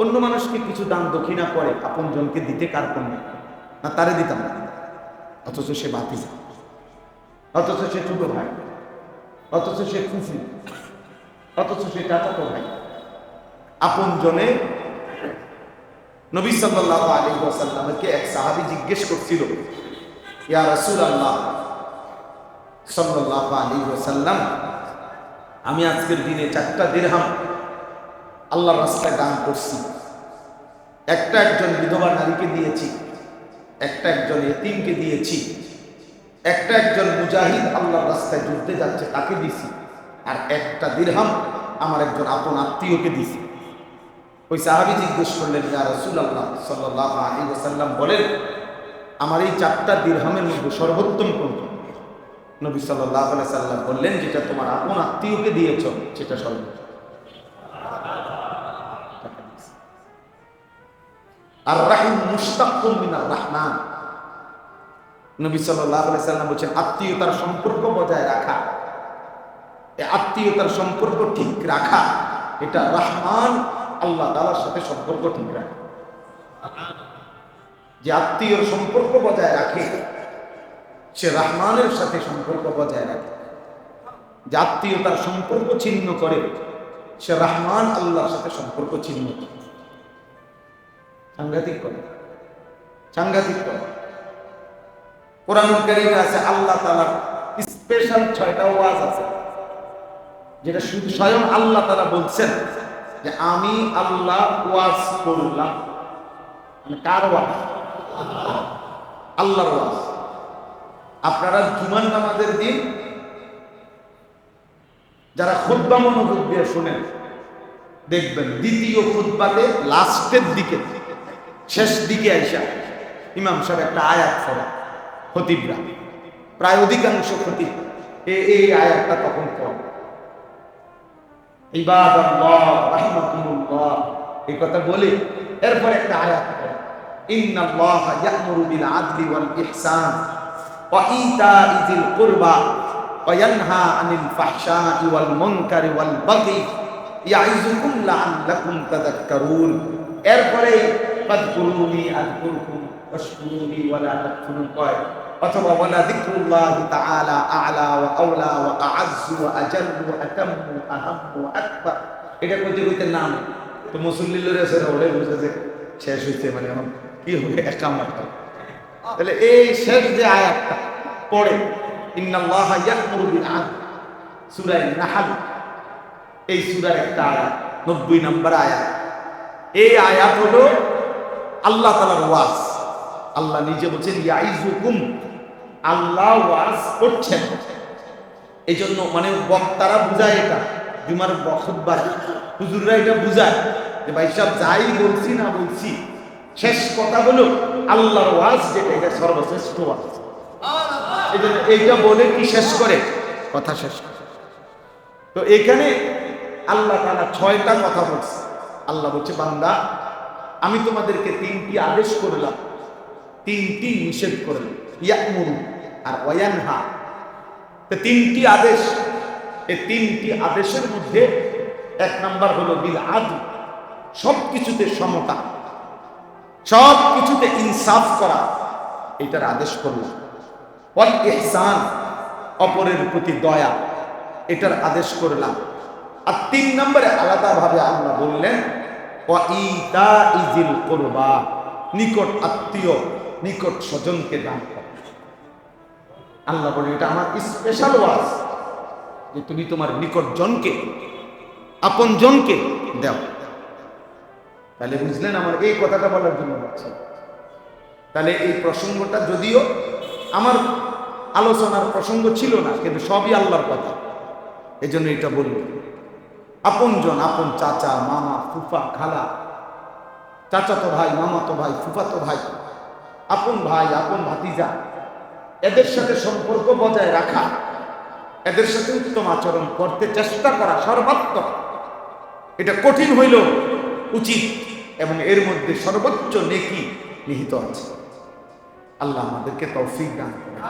অন্য মানুষকে কিছু দান দক্ষিণা করে আপন জনকে দিতে কার কমে না তারে দিতাম না। অথচ সে বাতিজা। অথচ সে ছোট ভাই। অথচ সে খুশি অথচ সে চাচাতো ভাই। আপন জনে নবী সাল্লাল্লাহু আলাইহি ওয়াসাল্লামকে এক সাহাবী জিজ্ঞেস করছিল, ইয়া রাসূলুল্লাহ সাল্লাল্লাহু আলাইহি ওয়াসাল্লাম, আমি আজকের দিনে চারটা দিরহাম আল্লাহর রাস্তায় দান করছি। একটা একজন বিধবা নারীকে দিয়েছি, একটা একজন এতিমকে দিয়েছি, একটা একজন মুজাহিদ আল্লাহর রাস্তায় যুদ্ধে যাচ্ছে, তাকে দিছি, আর একটা দিরহাম আমার একজন আপন আত্মীয়কে দিছি। ওই সাহাবি জিজ্ঞেস করলেন, ইয়া রাসূলুল্লাহ সাল্লাল্লাহু আলাইহি ওয়াসাল্লাম বলেন, আমার এই চারটা দিরহামের মধ্যে সর্বোত্তম কোনটা? নবী আলাইহি সাল্লাম বললেন, যেটা তোমার আপন আত্মীয়কে দিয়েছ, সেটা সর্বোত্তম। আর রাহিম মুশতাকুম মিনার রহমান নবী আলাইহি সাল্লাম বলেন আত্মীয়তার সম্পর্ক বজায় রাখা। আত্মীয়তার সম্পর্ক ঠিক রাখা, এটা রহমান আল্লাহ তাআলার সাথে সম্পর্ক ঠিক রাখা। যে আত্মীয়র সম্পর্ক বজায় রাখে, সে রহমানের সাথে সম্পর্ক বজায় রাখে। যে আত্মীয়তার সম্পর্ক ছিন্ন করে, সে রহমান আল্লাহর সাথে সম্পর্ক ছিন্ন করে। সাংঘাতিক কথা সাংঘাতিক কথা কারিমে আছে, আল্লাহ তালার স্পেশাল ছয়টা ওয়াজ আছে, যেটা শুধু স্বয়ং আল্লাহ তারা বলছেন যে আমি আল্লাহ ওয়াজ করলাম। মানে কার ওয়াজ? আল্লাহর ওয়াজ। আপনারা জুমান নামাজের দিন যারা খুদ্া মনোযোগ দিয়ে শুনেন, দেখবেন দ্বিতীয় খুদ্বাতে লাস্টের দিকে শেষ দিকে আইসা ইমাম সাহেব একটা আয়াত পড়ে, খতিবরা। প্রায় অধিকাংশ খতিব এই আয়াতটা তখন পড়ে। ইবাদাল্লাহ রাহমাতুল্লাহ এই কথা বলে এরপর একটা আয়াত পড়ে। ইন্নাল্লাহ ইয়া'মুরু বিল আদলি ওয়াল ইহসান ওয়া ইতা'i যিল আনিল ফাহশা'i ওয়াল মুনকারি ওয়াল বাগি। ইয়া'iযুকুম লা'আল্লাকুম এরপরে ফাদকুরুনি আযকুরকুম ওয়াশকুরুনি ওয়ালা তাকফুরুন কয়, অথবা ওয়ালা যিকরুল্লাহ তাআলা আ'লা ওয়া আওলা ওয়া আ'আজ্জু ওয়া আজাল্লু ওয়া আতাম্মু আহাম্মু আকবার। এটা কইতে কইতে নাম, তো মুসল্লিদের এসে ওরে বুঝে যে শেষ হইছে মানে এখন কি হবে একামত তাহলে এই শেষ যে আয়াতটা পড়ে, ইন্নাল্লাহা ইয়া'মুরু বিল আদল সূরা নাহল, এই সূরার একটা আয়াত 90 নম্বর আয়াত। এই আয়াত হলো আল্লাহ তাআলার ওয়াজ। আল্লাহ নিজে বলছেন ইয়াইজুকুম আল্লাহ ওয়াজ করছেন। এই জন্য মানে বক্তারা বুঝায় এটা। জুমার বখতবার হুজুররা এটা বুঝায়। যে ভাই সাহেব, যাই বলছি না বলছি, শেষ কথা হলো আল্লাহর ওয়াজ যেটা, এটা সর্বশ্রেষ্ঠ ওয়াজ। এই জন্য এইটা বলে কি শেষ করে? কথা শেষ করে। তো এখানে আল্লাহ তাআলা ছয়টা কথা বলছে। আল্লাহ বলছে, বান্দা আমি তোমাদেরকে তিনটি আদেশ করলাম। তিনটি নিষেধ করলাম। আর ওয়ানহা তিনটি আদেশ। এই তিনটি আদেশের মধ্যে এক নাম্বার হলো বিল আদু সব কিছুতে সমতা। সব কিছুতে ইনসাফ করা। এটার আদেশ করলাম। ওয়াল ইহসান, অপরের প্রতি দয়া। এটার আদেশ করলাম। আর তিন নম্বরে আলাদাভাবে আল্লাহ বললেন করবা। নিকট আত্মীয়, নিকট স্বজনকে দান কর। আল্লাহ বলে, এটা আমার স্পেশাল ওয়াজ যে তুমি তোমার নিকট জনকে, আপন জনকে দাও। তাহলে বুঝলেন আমার এই কথাটা বলার জন্য বলছি। তাহলে এই প্রসঙ্গটা যদিও আমার আলোচনার প্রসঙ্গ ছিল না, কিন্তু সবই আল্লাহর কথা। এই জন্য এটা বলল আপনজন, আপন চাচা, মামা ফুফা খালা, চাচাতো ভাই, মামাতো ভাই, ফুফাতো ভাই, আপন ভাই, আপন ভাতিজা, এদের সাথে সম্পর্ক বজায় রাখা, এদের সাথে উত্তম আচরণ করতে চেষ্টা করা সর্বাত্মক এটা কঠিন হইল উচিত এবং এর মধ্যে সর্বোচ্চ নেকি নিহিত আছে। আল্লাহ আমাদেরকে তৌফিক দান করেন।